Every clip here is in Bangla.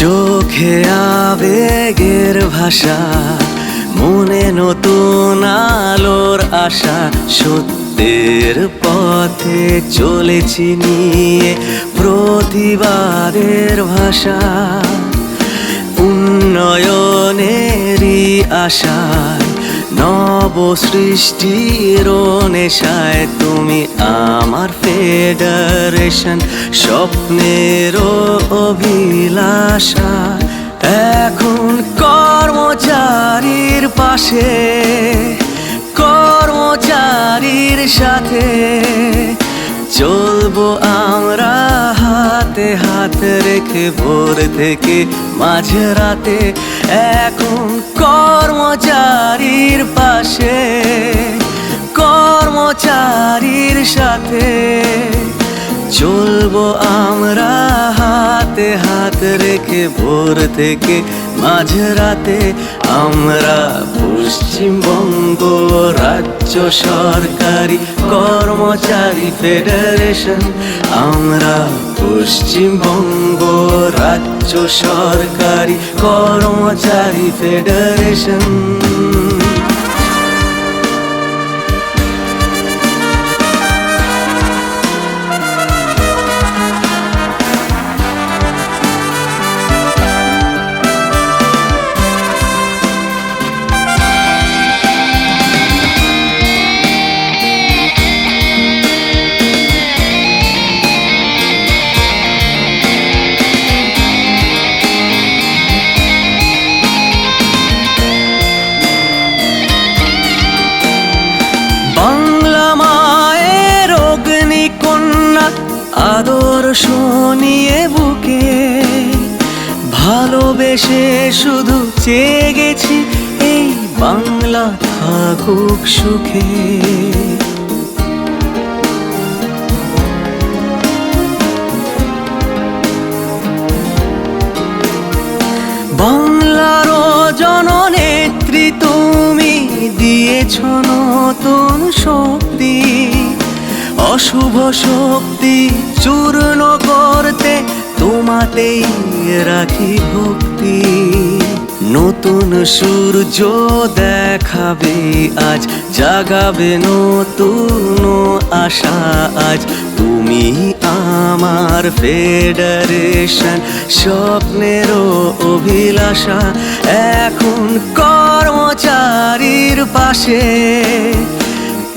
চোখে আবেগের ভাষা, মনে নতুন আলোর আশা, সত্যের পথে চলেছি নিয়ে প্রতিবাদের ভাষা, উন্নয়নেরই আশায় নব সৃষ্টির নেশায় তুমি আমার ফেডারেশন স্বপ্নের অভিলাষা। এখন কর্মচারীর পাশে, কর্মচারীর সাথে চলবো আমরা হাতে হাত রেখে ভোর থেকে মাঝ রাতে এখন কর্মচারীর পাশে, কর্মচারীর সাথে। চলবো আমরা হাতে হাত রেখে, ভোর থেকে মাঝরাতে আমরা পশ্চিমবঙ্গ রাজ্য সরকারি কর্মচারী ফেডারেশন। আমরা পশ্চিমবঙ্গ রাজ্য সরকারি কর্মচারী ফেডারেশন। অগ্নিকন্যা আদর্শ নিয়ে বুকে। ভালোবেসে শুধু চেয়ে গেছি এই বাংলা থাকুক সুখে। বাংলার জননেত্রী তুমি দিয়েছ নতুন শক্তি। অশুভ শক্তি চূর্ণ করতে তোমাতেই রাখি ভক্তি। নতুন সূর্য দেখাবে আজ, জাগাবে নতুন আশা আজ। তুমি আমার ফেডারেশন, স্বপ্নের অভিলাষা। এখন কর্মচারীর পাশে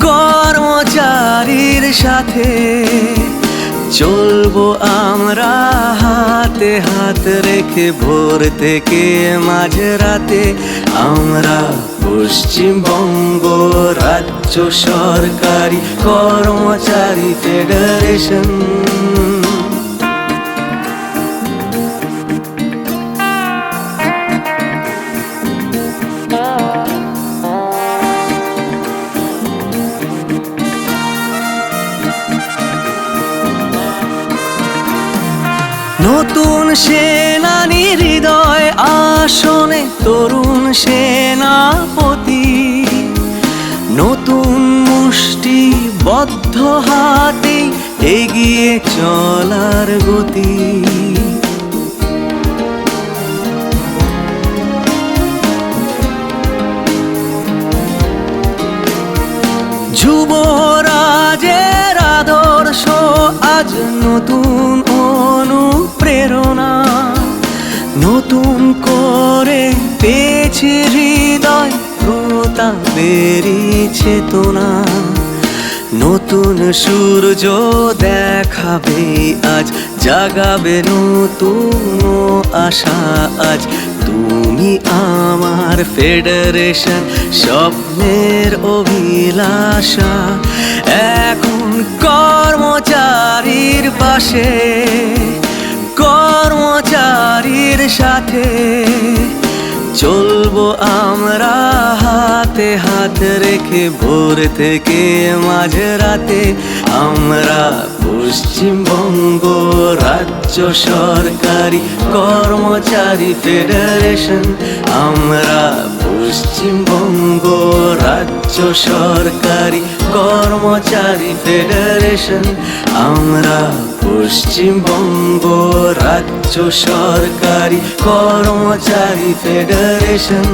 কর্মচারীর সাথে চলবো আমরা হাতে হাত রেখে ভোর থেকে মাঝরাতে। আমরা পশ্চিমবঙ্গ রাজ্য সরকারি কর্মচারী ফেডারেশন। নতুন সেনানি হৃদয় আসনে তরুণ সেনাপতি। নতুন মুষ্টি বদ্ধ হাতে এগিয়ে চলার গতি। যুবরাজের আদর্শ আজ নতুন নতুন করে পেয়েছে হৃদয়, প্রতাপেরই চেতনা। নতুন সূর্য দেখাবে আজ, জাগাবে নতুন আশা আজ। তুমি আমার ফেডারেশন, স্বপ্নের অভিলাষা। এখন কর্মচারীর পাশে কর্মচারীর সাথে চলবো আমরা হাতে হাত রেখে ভোর থেকে মাঝরাতে আমরা পশ্চিমবঙ্গ রাজ্য সরকারি কর্মচারী ফেডারেশন, আমরা পশ্চিমবঙ্গ রাজ্য সরকারি কর্মচারী ফেডারেশন? আমরা পশ্চিমবঙ্গ রাজ্য সরকারি কর্মচারী ফেডারেশন।